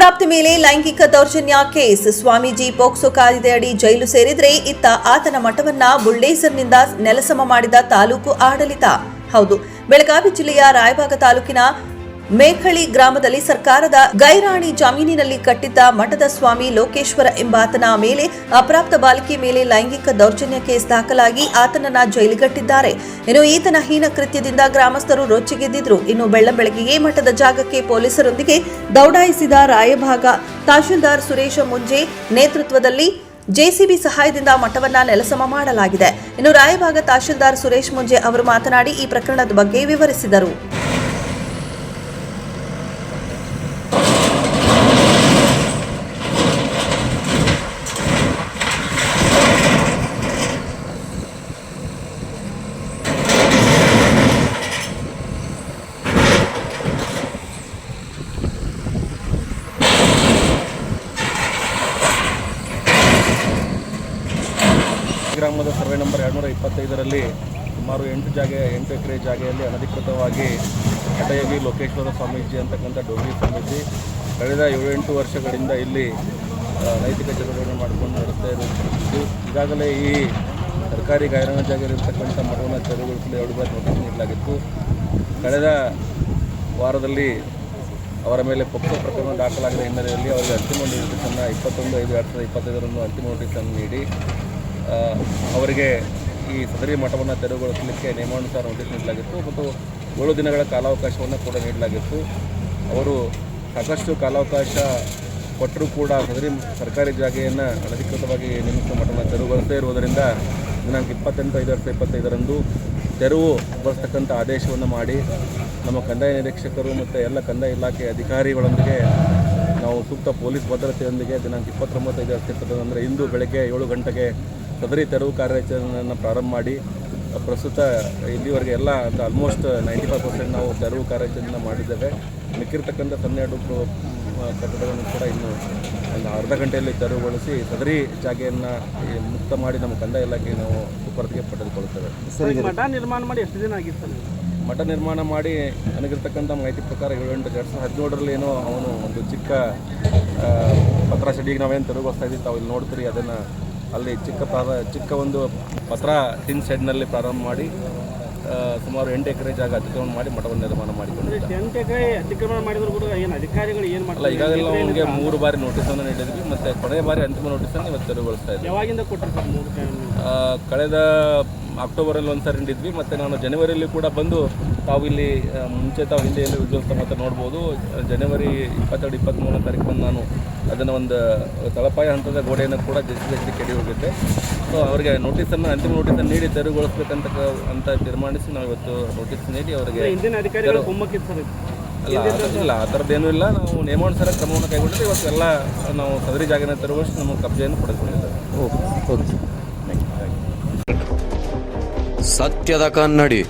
ಅಪ್ರಾಪ್ತಿ ಮೇಲೆ ಲೈಂಗಿಕ ದೌರ್ಜನ್ಯ ಕೇಸ್. ಸ್ವಾಮೀಜಿ ಪೋಕ್ಸೋ ಕಾಯ್ದೆಯಡಿ ಜೈಲು ಸೇರಿದ್ರೆ ಇತ್ತ ಆತನ ಮಠವನ್ನ ಬುಲ್ಡೇಸರ್ನಿಂದ ನೆಲಸಮ ಮಾಡಿದ ತಾಲೂಕು ಆಡಳಿತ. ಹೌದು, ಬೆಳಗಾವಿ ಜಿಲ್ಲೆಯ ರಾಯಬಾಗ ತಾಲೂಕಿನ ಮೇಖಳಿ ಗ್ರಾಮದಲ್ಲಿ ಸರ್ಕಾರದ ಗೈರಾಣಿ ಜಮೀನಿನಲ್ಲಿ ಕಟ್ಟಿದ್ದ ಮಠದ ಸ್ವಾಮಿ ಲೋಕೇಶ್ವರ ಎಂಬಾತನ ಮೇಲೆ ಅಪ್ರಾಪ್ತ ಬಾಲಿಕೆ ಮೇಲೆ ಲೈಂಗಿಕ ದೌರ್ಜನ್ಯ ಕೇಸ್ ದಾಖಲಾಗಿ ಆತನನ್ನ ಜೈಲಿಗಟ್ಟಿದ್ದಾರೆ. ಇನ್ನು ಈತನ ಹೀನ ಕೃತ್ಯದಿಂದ ಗ್ರಾಮಸ್ಥರು ರೊಚ್ಚಿಗೆದ್ದಿದ್ರು. ಇನ್ನು ಬೆಳ್ಳಂಬೆಳಗ್ಗೆಯೇ ಮಠದ ಜಾಗಕ್ಕೆ ಪೊಲೀಸರೊಂದಿಗೆ ದೌಡಾಯಿಸಿದ ರಾಯಭಾಗ ತಹಶೀಲ್ದಾರ್ ಸುರೇಶ ಮುಂಜೆ ನೇತೃತ್ವದಲ್ಲಿ ಜೆಸಿಬಿ ಸಹಾಯದಿಂದ ಮಠವನ್ನ ನೆಲಸಮ ಮಾಡಲಾಗಿದೆ. ಇನ್ನು ರಾಯಭಾಗ ತಹಶೀಲ್ದಾರ್ ಸುರೇಶ್ ಮುಂಜೆ ಅವರು ಮಾತನಾಡಿ ಈ ಪ್ರಕರಣದ ಬಗ್ಗೆ ವಿವರಿಸಿದರು. ಗ್ರಾಮದ ಸರ್ವೆ ನಂಬರ್ ಎರಡುನೂರ ಇಪ್ಪತ್ತೈದರಲ್ಲಿ ಸುಮಾರು ಎಂಟು ಜಾಗ, ಎಂಟು ಎಕರೆ ಜಾಗೆಯಲ್ಲಿ ಅನಧಿಕೃತವಾಗಿ ಕಟಯಗಿ ಲೋಕೇಶ್ವರ ಸ್ವಾಮೀಜಿ ಅಂತಕ್ಕಂಥ ಡೋಗಿ ಸ್ವಾಮೀಜಿ ಕಳೆದ ಏಳೆಂಟು ವರ್ಷಗಳಿಂದ ಇಲ್ಲಿ ನೈತಿಕ ಚಟುವಟಿಕೆ ಮಾಡಿಕೊಂಡು ನಡೆಸ್ತಾ ಇರುವುದು ಈಗಾಗಲೇ ಈ ಸರ್ಕಾರಿ ಗಾಯರಣ ಜಾಗದಲ್ಲಿರ್ತಕ್ಕಂಥ ಮಠವನ್ನು ತೆರವುಗೊಳಿಸಲು ಎರಡು ಬಾರಿ ನೋಟಿಸ್ ನೀಡಲಾಗಿತ್ತು. ಕಳೆದ ವಾರದಲ್ಲಿ ಅವರ ಮೇಲೆ ಪೊಕ್ಸೋ ಪ್ರಕರಣ ದಾಖಲಾಗಿದೆ ಹಿನ್ನೆಲೆಯಲ್ಲಿ ಅವರಿಗೆ ಅಂತಿಮ ನೋಟಿಸನ್ನು ಇಪ್ಪತ್ತೊಂದು ಐದು ಎರಡು ಸಾವಿರದ ಇಪ್ಪತ್ತೈದರಂದು ಅಂತಿಮ ನೋಟಿಸನ್ನು ನೀಡಿ ಅವರಿಗೆ ಈ ಸದರಿ ಮಠವನ್ನು ತೆರವುಗೊಳಿಸಲಿಕ್ಕೆ ನಿಯಮಾನುಸಾರ ನೋಟಿಸ್ ನೀಡಲಾಗಿತ್ತು ಮತ್ತು ಏಳು ದಿನಗಳ ಕಾಲಾವಕಾಶವನ್ನು ಕೂಡ ನೀಡಲಾಗಿತ್ತು. ಅವರು ಸಾಕಷ್ಟು ಕಾಲಾವಕಾಶ ಕೊಟ್ಟರೂ ಕೂಡ ಸದರಿ ಸರ್ಕಾರಿ ಜಾಗೆಯನ್ನು ಅನಧಿಕೃತವಾಗಿ ನೇಮಿಸಿದ ಮಠವನ್ನು ತೆರವುಗೊಳಿಸದೇ ಇರುವುದರಿಂದ ದಿನಾಂಕ ಇಪ್ಪತ್ತೆಂಟು, ಐದು ಸಾವಿರದ ಇಪ್ಪತ್ತೈದರಂದು ತೆರವುಗೊಳಿಸ್ತಕ್ಕಂಥ ಆದೇಶವನ್ನು ಮಾಡಿ ನಮ್ಮ ಕಂದಾಯ ನಿರೀಕ್ಷಕರು ಮತ್ತು ಎಲ್ಲ ಕಂದಾಯ ಇಲಾಖೆ ಅಧಿಕಾರಿಗಳೊಂದಿಗೆ ನಾವು ಸೂಕ್ತ ಪೊಲೀಸ್ ಭದ್ರತೆಯೊಂದಿಗೆ ದಿನಾಂಕ ಇಪ್ಪತ್ತೊಂಬತ್ತೈದು ಅಂದರೆ ಇಂದು ಬೆಳಗ್ಗೆ ಏಳು ಗಂಟೆಗೆ ಸದರಿ ತೆರವು ಕಾರ್ಯಾಚರಣೆಯನ್ನು ಪ್ರಾರಂಭ ಮಾಡಿ ಪ್ರಸ್ತುತ ಇಲ್ಲಿವರೆಗೆ ಎಲ್ಲ ಅಂತ ಆಲ್ಮೋಸ್ಟ್ ನೈಂಟಿ ಫೈವ್ ಪರ್ಸೆಂಟ್ ನಾವು ತೆರವು ಕಾರ್ಯಾಚರಣೆಯನ್ನು ಮಾಡಿದ್ದೇವೆ. ಮಿಕ್ಕಿರ್ತಕ್ಕಂಥ ಹನ್ನೆರಡು ಕಟ್ಟಡಗಳನ್ನು ಕೂಡ ಇನ್ನು ಒಂದು ಅರ್ಧ ಗಂಟೆಯಲ್ಲಿ ತೆರವುಗೊಳಿಸಿ ಸದರಿ ಜಾಗೆಯನ್ನು ಮುಕ್ತ ಮಾಡಿ ನಮ್ಮ ಕಂದಾಯ ಇಲಾಖೆಗೆ ನಾವು ಸುಪರ್ದಿಗೆ ಪಡೆದುಕೊಳ್ಳುತ್ತೇವೆ. ಮಠ ನಿರ್ಮಾಣ ಮಾಡಿ ಎಷ್ಟು ದಿನ ಆಗಿತ್ತು ಮಠ ನಿರ್ಮಾಣ ಮಾಡಿ ನನಗಿರ್ತಕ್ಕಂಥ ಮಾಹಿತಿ ಪ್ರಕಾರ ಏಳು ಎಂಟು ಎರಡು ಸಾವಿರದ ಹದಿನೇಳರಲ್ಲಿ ಏನೋ ಅವನು ಒಂದು ಚಿಕ್ಕ ಪತ್ರ ನಾವೇನು ತೆರವುಗೊಳಿಸ್ತಾ ಇದ್ದೀವಿ ತಾವು ಇಲ್ಲಿ ನೋಡ್ತೀರಿ ಅದನ್ನು ಅಲ್ಲಿ ಚಿಕ್ಕ ಪ್ರಾರ ಚಿಕ್ಕ ಒಂದು ಪತ್ರ ಟಿನ್ ಶೆಡ್ನಲ್ಲಿ ಪ್ರಾರಂಭ ಮಾಡಿ ಸುಮಾರು ಎಂಟು ಎಕರೆ ಜಾಗ ಅತಿಕ್ರಮಣ ಮಾಡಿ ಮಠವನ್ನು ನಿರ್ಮಾಣ ಎಕರೆ ಅತಿಕ್ರಮಣ ಮಾಡಿದ್ರು ಕೂಡ ಏನು ಅಧಿಕಾರಿಗಳು ಏನು ಅಲ್ಲ ಮಾಡ್ತಾರೆ? ಈಗಾಗಲೇ ಅವನಿಗೆ ಮೂರು ಬಾರಿ ನೋಟಿಸನ್ನು ನೀಡಿದ್ವಿ ಮತ್ತು ಕೊನೆಯ ಬಾರಿ ಅಂತಿಮ ನೋಟಿಸನ್ನು ಇವತ್ತು ತೆರವುಗೊಳಿಸ್ತಾ ಇದ್ದೀವಿ ಯಾವಾಗಿಂದ ಕಳೆದ ಅಕ್ಟೋಬರಲ್ಲಿ ಒಂದು ಸಾರಿ ನೀಡಿದ್ವಿ ಮತ್ತು ನಾನು ಜನವರಿಯಲ್ಲಿ ಕೂಡ ಬಂದು ತಾವು ಇಲ್ಲಿ ಮುಂಚೆ ತಾವು ಹಿಂದೆಯಲ್ಲಿ ಉದ್ಯೋಗ ಮತ್ತೆ ನೋಡ್ಬೋದು. ಜನವರಿ ಇಪ್ಪತ್ತೆರಡು ಇಪ್ಪತ್ತ್ಮೂರನೇ ತಾರೀಕು ಬಂದು ನಾನು ಅದನ್ನು ಒಂದು ತಳಪಾಯ ಹಂತದ ಗೋಡೆಯನ್ನು ಕೂಡ ಜೆಸಿ ಜೆಸಿ ಕೆಡಿ ಹೋಗುತ್ತೆ ಸೊ ಅವರಿಗೆ ನೋಟಿಸನ್ನು ಅಂತಿಮ ನೋಟಿಸನ್ನು ನೀಡಿ ತೆರವುಗೊಳಿಸ್ಬೇಕಂತ ಕ- ಅಂತ ತೀರ್ಮಾನಿಸಿ ನಾವು ಇವತ್ತು ನೋಟಿಸ್ ನೀಡಿ ಅವರಿಗೆ ಹಿಂದಿನ ಅಧಿಕಾರಿಗಳು ಕುಮ್ಮಕ್ಕಿತ್ತು ಸರ್ ಇದು. ಅಲ್ಲ ಇಲ್ಲ ಆ ಥರದ್ದೇನೂ ಇಲ್ಲ. ನಾವು ನಿಯಮಾನುಸಾರ ಕ್ರಮವನ್ನು ಕೈಗೊಂಡಿದ್ದು ಇವತ್ತು ಎಲ್ಲ ನಾವು ಸದರಿ ಜಾಗನ ತರುವಷ್ಟು ನಮ್ಮ ಕಬ್ಜೆಯನ್ನು ಪಡೆದುಕೊಂಡಿದ್ದೇವೆ. ಸತ್ಯದ ಕನ್ನಡಿ.